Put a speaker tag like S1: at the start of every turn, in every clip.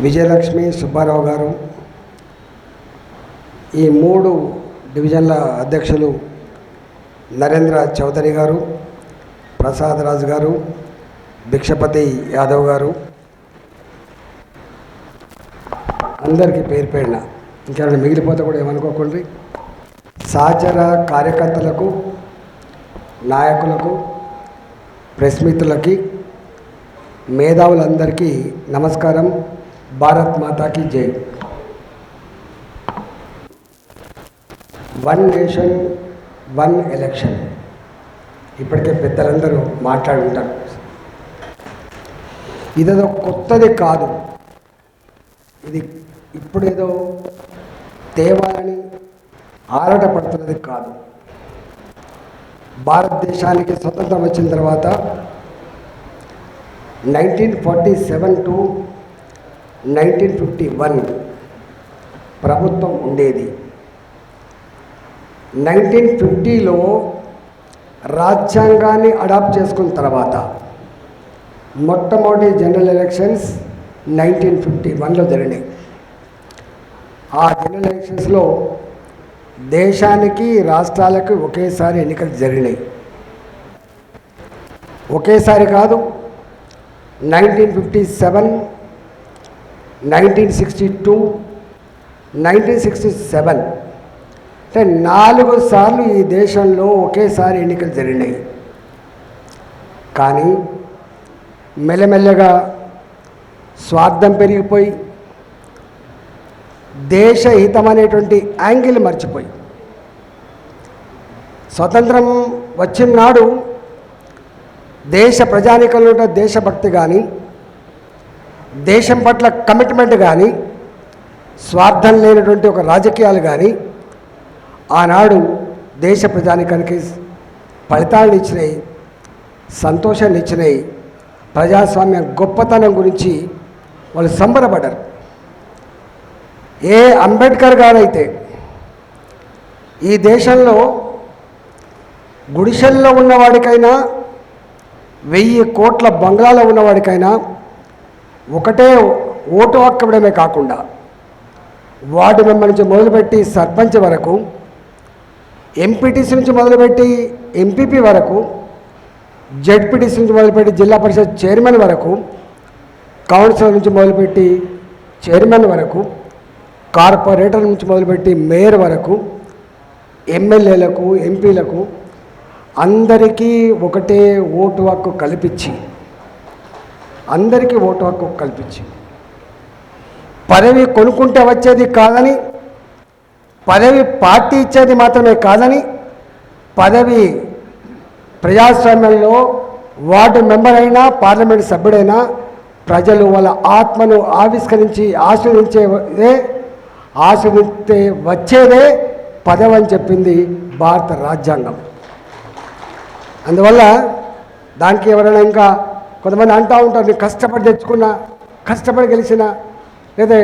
S1: విజయలక్ష్మి సుబ్బారావు గారు ఈ మూడు డివిజన్ల అధ్యక్షులు నరేంద్ర చౌదరి గారు ప్రసాద్ రాజు గారు భిక్షపతి యాదవ్ గారు. అందరికీ పేరు పేరిన ఇంకెవరైనా మిగిలిపోతే కూడా ఏమనుకోకండి. సహచర కార్యకర్తలకు నాయకులకు ప్రెస్ మిత్రులకి మేధావులందరికీ నమస్కారం. భారత్ మాతాకి జై. One nation one election. ఇప్పటికే పెద్దలందరూ మాట్లాడుంటారు. ఇదేదో కొత్తది కాదు. ఇది ఇప్పుడేదో తేవాలని ఆరాటపడుతున్నది కాదు. భారతదేశానికి స్వతంత్రం వచ్చిన తర్వాత nineteen forty seven to nineteen fifty one ప్రభుత్వం ఉండేది. నైన్టీన్ ఫిఫ్టీలో రాజ్యాంగాన్ని అడాప్ట్ చేసుకున్న తర్వాత మొట్టమొదటి జనరల్ ఎలక్షన్స్ నైన్టీన్ ఫిఫ్టీ వన్లో జరిగినాయి. ఆ జనరల్ ఎలక్షన్స్లో దేశానికి రాష్ట్రాలకు ఒకేసారి ఎన్నికలు జరిగినాయి. ఒకేసారి కాదు nineteen fifty seven nineteen sixty two nineteen sixty seven. అంటే నాలుగు సార్లు ఈ దేశంలో ఒకేసారి ఎన్నికలు జరిగినాయి. కానీ మెల్లమెల్లగా స్వార్థం పెరిగిపోయి దేశహితం అనేటువంటి యాంగిల్ మర్చిపోయి. స్వతంత్రం వచ్చిన నాడు దేశ ప్రజానికంలో దేశభక్తి కానీ దేశం పట్ల కమిట్మెంట్ కానీ స్వార్థం లేనటువంటి ఒక రాజకీయాలు కానీ ఆనాడు దేశ ప్రజానికానికి ఫలితాలను ఇచ్చినాయి సంతోషాన్ని ఇచ్చినాయి. ప్రజాస్వామ్య గొప్పతనం గురించి వాళ్ళు సంబరపడ్డారు. ఏ అంబేద్కర్ గారైతే ఈ దేశంలో గుడిసెల్లో ఉన్నవాడికైనా వెయ్యి కోట్ల బంగ్లాలో ఉన్నవాడికైనా ఒకటే ఓటు హక్కు కాకుండా వార్డు మెంబర్ నుంచి మొదలుపెట్టి సర్పంచ్ వరకు ఎంపీటీసీ నుంచి మొదలుపెట్టి ఎంపీపీ వరకు జెడ్పీటీసీ నుంచి మొదలుపెట్టి జిల్లా పరిషత్ చైర్మన్ వరకు కౌన్సిలర్ నుంచి మొదలుపెట్టి చైర్మన్ వరకు కార్పొరేటర్ నుంచి మొదలుపెట్టి మేయర్ వరకు ఎమ్మెల్యేలకు ఎంపీలకు అందరికీ ఒకటే ఓటు హక్కు కల్పించి అందరికీ ఓటు హక్కు కల్పించి పదవి కొనుక్కుంటే వచ్చేది కాదని పదవి పార్టీ ఇచ్చేది మాత్రమే కాదని పదవి ప్రజాస్వామ్యంలో వార్డు మెంబర్ అయినా పార్లమెంట్ సభ్యుడైనా ప్రజలు వాళ్ళ ఆత్మను ఆవిష్కరించి ఆస్వాదించేదే ఆస్వాదిస్తే వచ్చేదే పదవి అని చెప్పింది భారత రాజ్యాంగం. అందువల్ల దానికి ఎవరైనా ఇంకా కొంతమంది అంటూ ఉంటారు నేను కష్టపడి తెచ్చుకున్నా కష్టపడి గెలిచిన లేదా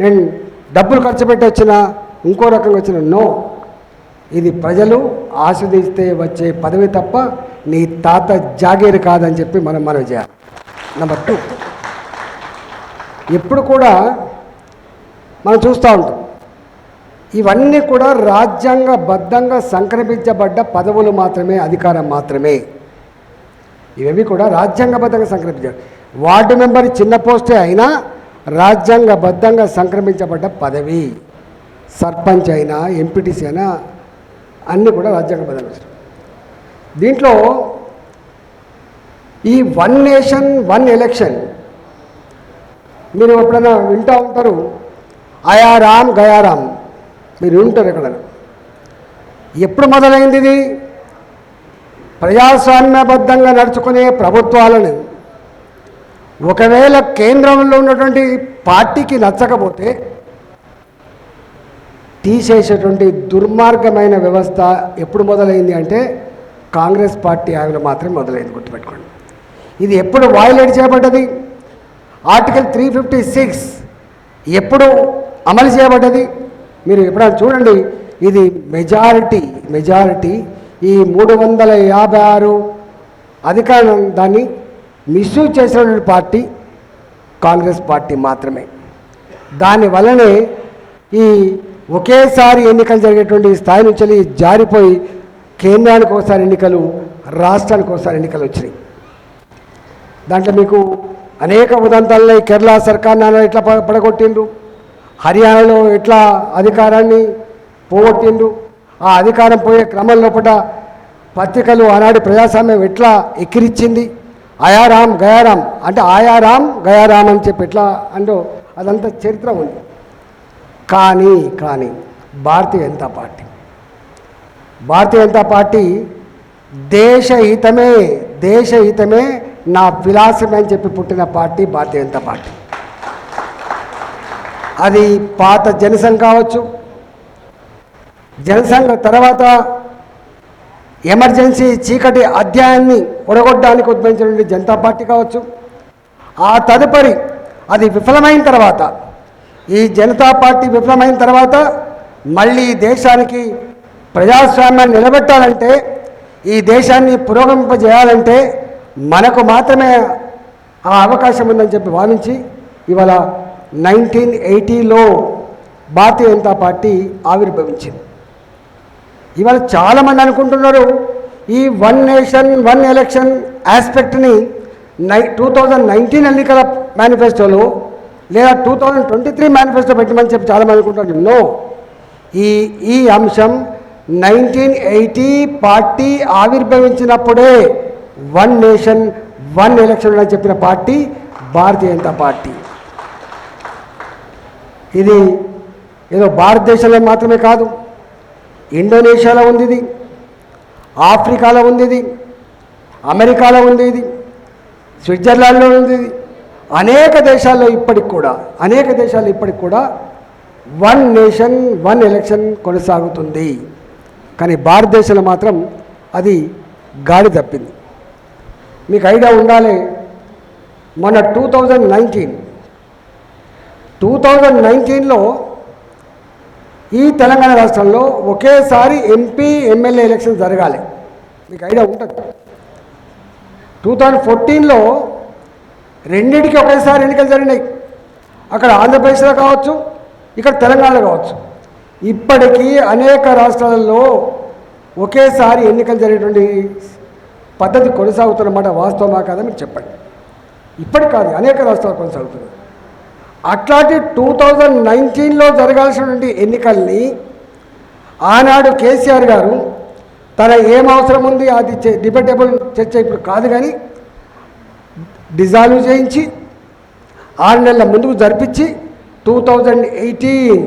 S1: నేను డబ్బులు ఖర్చు పెట్టి వచ్చిన ఇంకో రకంగా వచ్చిన. నో. ఇది ప్రజలు ఆస్వాదిస్తే వచ్చే పదవి తప్ప నీ తాత జాగీరు కాదని చెప్పి మనం మనం చేయాలి. నెంబర్ టూ ఎప్పుడు కూడా మనం చూస్తూ ఉంటాం. ఇవన్నీ కూడా రాజ్యాంగబద్ధంగా సంక్రమించబడ్డ పదవులు మాత్రమే అధికారం మాత్రమే. ఇవన్నీ కూడా రాజ్యాంగబద్ధంగా సంక్రమించారు వార్డు మెంబర్ చిన్న పోస్టే అయినా రాజ్యాంగబద్ధంగా సంక్రమించబడ్డ పదవి. సర్పంచ్ అయినా ఎంపీటీసీ అయినా అన్నీ కూడా రాజ్యాంగబద్ధంగా దీంట్లో ఈ వన్ నేషన్ వన్ ఎలక్షన్ మీరు ఎప్పుడైనా వింటూ ఉంటారు? అయారాం గయారాం మీరు వింటారు ఎక్కడ ఎప్పుడు మొదలైంది ఇది? ప్రజాస్వామ్యబద్ధంగా నడుచుకునే ప్రభుత్వాలను ఒకవేళ కేంద్రంలో ఉన్నటువంటి పార్టీకి నచ్చకపోతే తీసేసేటువంటి దుర్మార్గమైన వ్యవస్థ ఎప్పుడు మొదలైంది అంటే కాంగ్రెస్ పార్టీ ఆవిడ మాత్రమే మొదలైంది గుర్తుపెట్టుకోండి. ఇది ఎప్పుడు వాయిలేట్ చేయబడ్డది? ఆర్టికల్ త్రీ ఫిఫ్టీ సిక్స్ ఎప్పుడు అమలు చేయబడ్డది? మీరు ఎప్పుడైనా చూడండి ఇది మెజారిటీ మెజారిటీ ఈ మూడు వందల యాభై ఆరు అధికారం దాన్ని మిస్యూజ్ చేసినటువంటి పార్టీ కాంగ్రెస్ పార్టీ మాత్రమే. దాని వలనే ఈ ఒకేసారి ఎన్నికలు జరిగేటువంటి స్థాయి నుంచి జారిపోయి కేంద్రానికి ఒకసారి ఎన్నికలు రాష్ట్రానికి ఒకసారి ఎన్నికలు వచ్చినాయి. దాంట్లో మీకు అనేక ఉదంతాల్లో కేరళ సర్కార్ ఎట్లా ప- పడగొట్టిండ్రు? హర్యానాలో ఎట్లా అధికారాన్ని పోగొట్టిండ్రు? ఆ అధికారం పోయే క్రమం లోపల పత్రికలు ఆనాడు ప్రజాస్వామ్యం ఎట్లా ఎక్కిరిచ్చింది? అయారాం గయారాం అంటే ఆయారాం గయారాం అని చెప్పి ఎట్లా అంటూ అదంతా చరిత్ర ఉంది. కానీ కానీ భారతీయ జనతా పార్టీ భారతీయ జనతా పార్టీ దేశహితమే దేశహితమే నా ఫిలాసఫీ అని చెప్పి పుట్టిన పార్టీ భారతీయ జనతా పార్టీ. అది పాత జనసంఘ కావచ్చు జనసంఘ తర్వాత ఎమర్జెన్సీ చీకటి అధ్యాయాన్ని ఒడగొట్టడానికి ఉద్భవించినటువంటి జనతా పార్టీ కావచ్చు. ఆ తదుపరి అది విఫలమైన తర్వాత. ఈ జనతా పార్టీ విఫలమైన తర్వాత మళ్ళీ దేశానికి ప్రజాస్వామ్యాన్ని నిలబెట్టాలంటే ఈ దేశాన్ని పురోగమింపజేయాలంటే మనకు మాత్రమే ఆ అవకాశం ఉందని చెప్పి భావించి ఇవాళ నైన్టీన్ ఎయిటీలో భారతీయ జనతా పార్టీ ఆవిర్భవించింది. ఇవాళ చాలామంది అనుకుంటున్నారు ఈ వన్ నేషన్ వన్ ఎలక్షన్ ఆస్పెక్ట్ని నై టూ థౌజండ్ నైన్టీన్ ఎన్నికల మేనిఫెస్టోలో లేదా two thousand twenty three manifesto పెట్టమని చెప్పి చాలామంది అనుకుంటున్నారు. నో. ఈ ఈ అంశం నైన్టీన్ ఎయిటీ పార్టీ ఆవిర్భవించినప్పుడే వన్ నేషన్ వన్ ఎలక్షన్ అని చెప్పిన పార్టీ భారతీయ జనతా పార్టీ. ఇది ఏదో భారతదేశంలో మాత్రమే కాదు. ఇండోనేషియాలో ఉంది ఇది ఆఫ్రికాలో ఉంది ఇది అమెరికాలో ఉంది ఇది స్విట్జర్లాండ్లో ఉంది ఇది. అనేక దేశాల్లో ఇప్పటికి కూడా అనేక దేశాల్లో ఇప్పటికి కూడా వన్ నేషన్ వన్ ఎలక్షన్ కొనసాగుతుంది. కానీ భారతదేశంలో మాత్రం అది గాడి తప్పింది. మీకు ఐడియా ఉండాలి మన two thousand nineteen two thousand నైన్టీన్లో ఈ తెలంగాణ రాష్ట్రంలో ఒకేసారి ఎంపీ ఎమ్మెల్యే ఎలక్షన్ జరగాలి. మీకు ఐడియా ఉంటుంది. టూ థౌజండ్ ఫోర్టీన్లో రెండింటికి ఒకేసారి ఎన్నికలు జరిగినాయి. అక్కడ ఆంధ్రప్రదేశ్లో కావచ్చు ఇక్కడ తెలంగాణలో కావచ్చు. ఇప్పటికీ అనేక రాష్ట్రాలలో ఒకేసారి ఎన్నికలు జరిగేటువంటి పద్ధతి కొనసాగుతున్నమాట వాస్తవమా కాదా మీరు చెప్పండి. ఇప్పటికి కాదు అనేక రాష్ట్రాలు కొనసాగుతున్నాయి. అట్లాంటి టూ థౌజండ్ నైన్టీన్లో జరగాల్సినటువంటి ఎన్నికల్ని ఆనాడు కేసీఆర్ గారు తన ఏం అవసరం ఉంది అది డిబేటబుల్ చర్చ ఇప్పుడు కాదు కానీ డిజాల్వ్ చేయించి ఆరు నెలల ముందుకు జరిపించి టూ థౌజండ్ ఎయిటీన్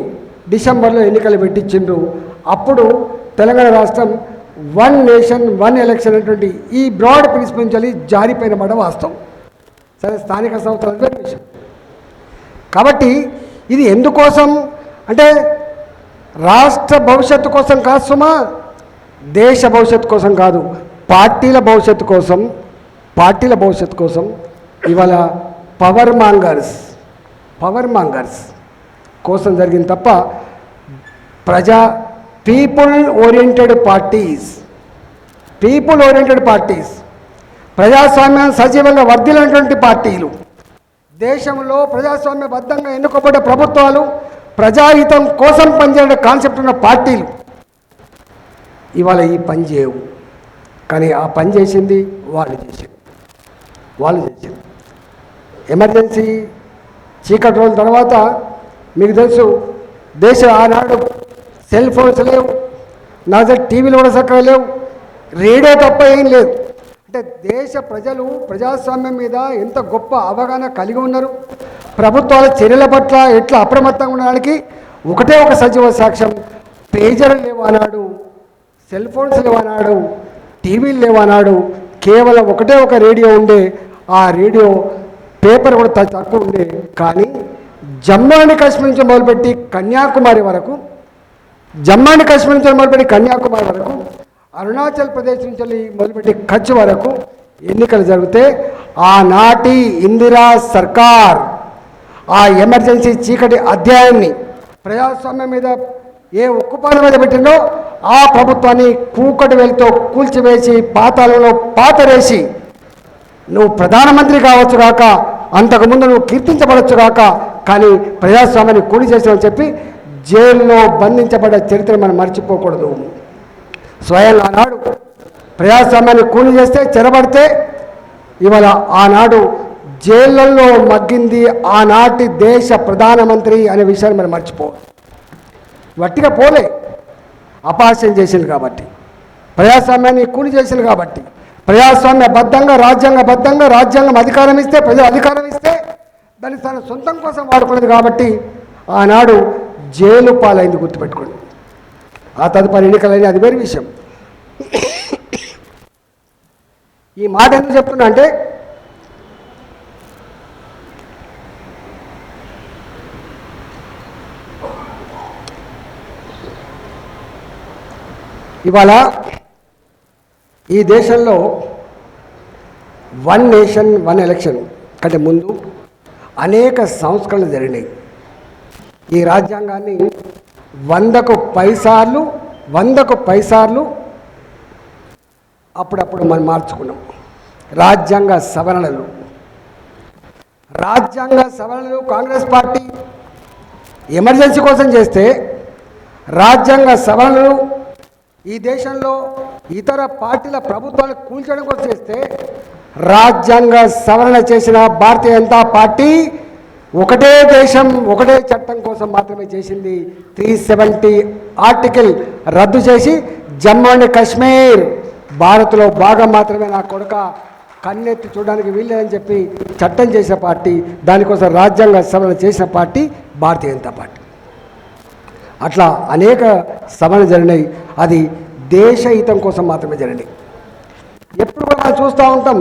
S1: డిసెంబర్లో ఎన్నికలు పెట్టించిండ్రు. అప్పుడు తెలంగాణ రాష్ట్రం వన్ నేషన్ వన్ ఎలక్షన్ అనేటువంటి ఈ బ్రాడ్ ప్రిన్సిపల్ నుంచి జారిపోయిన మాట వాస్తవం. సరే స్థానిక సంస్థల విషయం. కాబట్టి ఇది ఎందుకోసం? అంటే రాష్ట్ర భవిష్యత్తు కోసం కాదు సుమా దేశ భవిష్యత్తు కోసం కాదు పార్టీల భవిష్యత్తు కోసం పార్టీల భవిష్యత్తు కోసం ఇవాళ పవర్ మాంగర్స్ పవర్ మాంగర్స్ కోసం జరిగింది తప్ప ప్రజా people oriented parties people oriented parties ప్రజాస్వామ్యాన్ని సజీవంగా వర్ధిల్లినటువంటి పార్టీలు. దేశంలో ప్రజాస్వామ్యబద్ధంగా ఎన్నుకోబడ్డ ప్రభుత్వాలు ప్రజాహితం కోసం పనిచేయడం కాన్సెప్ట్ ఉన్న పార్టీలు. ఇవాళ ఈ పని చేయవు. కానీ ఆ పని చేసింది వాళ్ళు చేసింది. వాళ్ళు చేసింది. ఎమర్జెన్సీ చీకటి రోజుల తర్వాత మీకు తెలుసు దేశ ఆనాడు సెల్ ఫోన్స్ లేవు నా దగ్గర టీవీలు కూడా చక్కగా లేవు రేడియో తప్ప ఏం లేదు. అంటే దేశ ప్రజలు ప్రజాస్వామ్యం మీద ఎంత గొప్ప అవగాహన కలిగి ఉన్నారు? ప్రభుత్వాల చర్యల పట్ల ఎట్లా అప్రమత్తంగా ఉండడానికి ఒకటే ఒక సజీవ సాక్ష్యం. పేజర్లు లేవనాడు సెల్ ఫోన్స్ లేవనాడు టీవీలు లేవనాడు కేవలం ఒకటే ఒక రేడియో ఉండే ఆ రేడియో పేపర్ కూడా తక్కువ ఉండే. కానీ జమ్మూ అండ్ కాశ్మీర్ నుంచి మొదలుపెట్టి కన్యాకుమారి వరకు జమ్మూ అండ్ కాశ్మీర్ నుంచి మొదలుపెట్టి కన్యాకుమారి వరకు అరుణాచల్ ప్రదేశ్ నుంచి వెళ్ళి మొదలుపెట్టి కచ్ వరకు ఎన్నికలు జరిగితే ఆనాటి ఇందిరా సర్కార్ ఆ ఎమర్జెన్సీ చీకటి అధ్యాయాన్ని ప్రజాస్వామ్యం మీద ఏ ఉక్కుపాదం మీద పెట్టిందో ఆ ప్రభుత్వాన్ని కూకటి వెలితో కూల్చివేసి పాతాలలో పాతరేసి నువ్వు ప్రధానమంత్రి కావచ్చు కాక అంతకుముందు నువ్వు కీర్తించబడచ్చు కాక కానీ ప్రజాస్వామ్యాన్ని కూలి చేసావని చెప్పి జైల్లో బంధించబడ్డ చరిత్ర మనం మర్చిపోకూడదు. స్వయంగా ఆనాడు ప్రజాస్వామ్యాన్ని కూలి చేస్తే చెరబడితే ఇవాళ ఆనాడు జైళ్ళల్లో మగ్గింది ఆనాటి దేశ ప్రధానమంత్రి అనే విషయాన్ని మనం మర్చిపో వట్టిగా పోలే. అపహాస్యం చేసింది కాబట్టి ప్రజాస్వామ్యాన్ని కూలి చేసింది కాబట్టి ప్రజాస్వామ్యబద్ధంగా రాజ్యాంగబద్ధంగా రాజ్యాంగం అధికారం ఇస్తే ప్రజలు అధికారం ఇస్తే దాన్ని తన సొంతం కోసం వాడుకున్నది కాబట్టి ఆనాడు జైలు పాలైంది గుర్తుపెట్టుకోండి. ఆ తదుపరి ఎన్నికలని అది వేరే విషయం. ఈ మాట ఎందుకు చెప్తున్నా అంటే ఇవాళ ఈ దేశంలో వన్ నేషన్ వన్ ఎలక్షన్ కంటే ముందు అనేక సంస్కరణలు జరిగినాయి. ఈ రాజ్యాంగాన్ని వందకు పైసార్లు వందకు పైసార్లు అప్పుడప్పుడు మనం మార్చుకున్నాం. రాజ్యాంగ సవరణలు. రాజ్యాంగ సవరణలు కాంగ్రెస్ పార్టీ ఎమర్జెన్సీ కోసం చేస్తే రాజ్యాంగ సవరణలు ఈ దేశంలో ఇతర పార్టీల ప్రభుత్వాలు కూల్చడం కోసం చేస్తే రాజ్యాంగ సవరణ చేసిన భారతీయ జనతా పార్టీ ఒకటే దేశం ఒకటే చట్టం కోసం మాత్రమే చేసింది త్రీ సెవెంటీ ఆర్టికల్ రద్దు చేసి జమ్మూ అండ్ కాశ్మీర్. భారత్లో భాగం మాత్రమే నా కొడుక కన్నెత్తి చూడడానికి వీల్లేదని చెప్పి చట్టం చేసిన పార్టీ దానికోసం రాజ్యాంగ సవరణ చేసిన పార్టీ భారతీయ జనతా పార్టీ. అట్లా అనేక సభలు జరిగినాయి. అది దేశ హితం కోసం మాత్రమే జరిగినాయి ఎప్పుడు కూడా మనం చూస్తూ ఉంటాం.